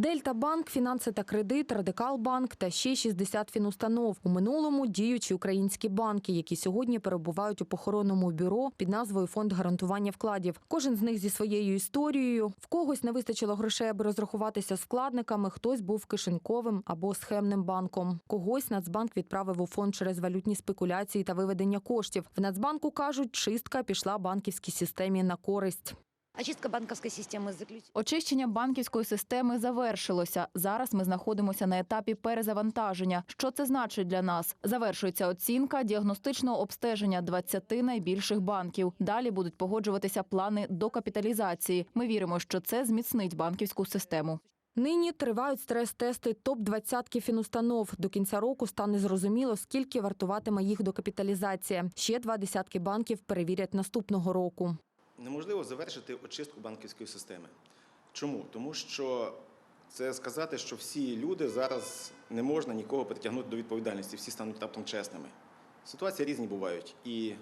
Дельта Банк, Фінанси та кредит, Радикал Банк та ще 60 фінустанов. У минулому діючі українські банки, які сьогодні перебувають у похоронному бюро під назвою Фонд гарантування вкладів. Кожен з них зі своєю історією. В когось не вистачило грошей, аби розрахуватися з вкладниками. Хтось був кишеньковим або схемним банком. Когось Нацбанк відправив у фонд через валютні спекуляції та виведення коштів. В Нацбанку кажуть, чистка пішла банківській системі на користь. Очистка банковской системы заключена. Очищення банківської системи завершилося. Зараз ми знаходимося на етапі перезавантаження. Що це значить для нас? Завершується оцінка діагностичного обстеження 20 найбільших банків. Далі будуть погоджуватися плани докапіталізації. Ми віримо, що це зміцнить банківську систему. Нині тривають стрес-тести топ-20 фінустанов. До кінця року стане зрозуміло, скільки вартуватиме їх докапіталізація. Ще два десятки банків перевірять наступного року. Неможливо завершити очистку банківської системи. Чому? Тому що це сказати, що всі люди зараз не можна нікого притягнути до відповідальності, всі стануть раптом чесними. Ситуації різні бувають. І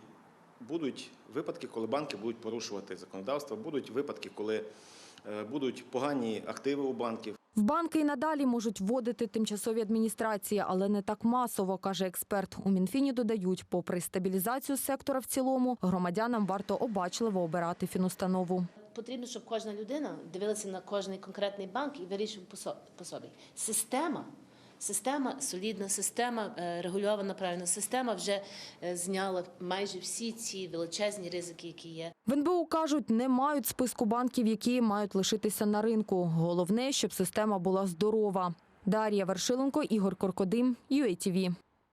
будуть випадки, коли банки будуть порушувати законодавство, будуть випадки, коли будуть погані активи у банків. В банки й надалі можуть вводити тимчасові адміністрації, але не так масово, каже експерт. У Мінфіні додають, попри стабілізацію сектора в цілому, громадянам варто обачливо обирати фінустанову. Потрібно, щоб кожна людина дивилася на кожний конкретний банк і вирішив по собі. Система, система, солідна система, е, регульована правильна система вже е, зняла майже всі ці величезні ризики, які є. В НБУ кажуть, не мають списку банків, які мають лишитися на ринку. Головне, щоб система була здорова. Дар'я Вершиленко, Ігор Коркодим, UATV.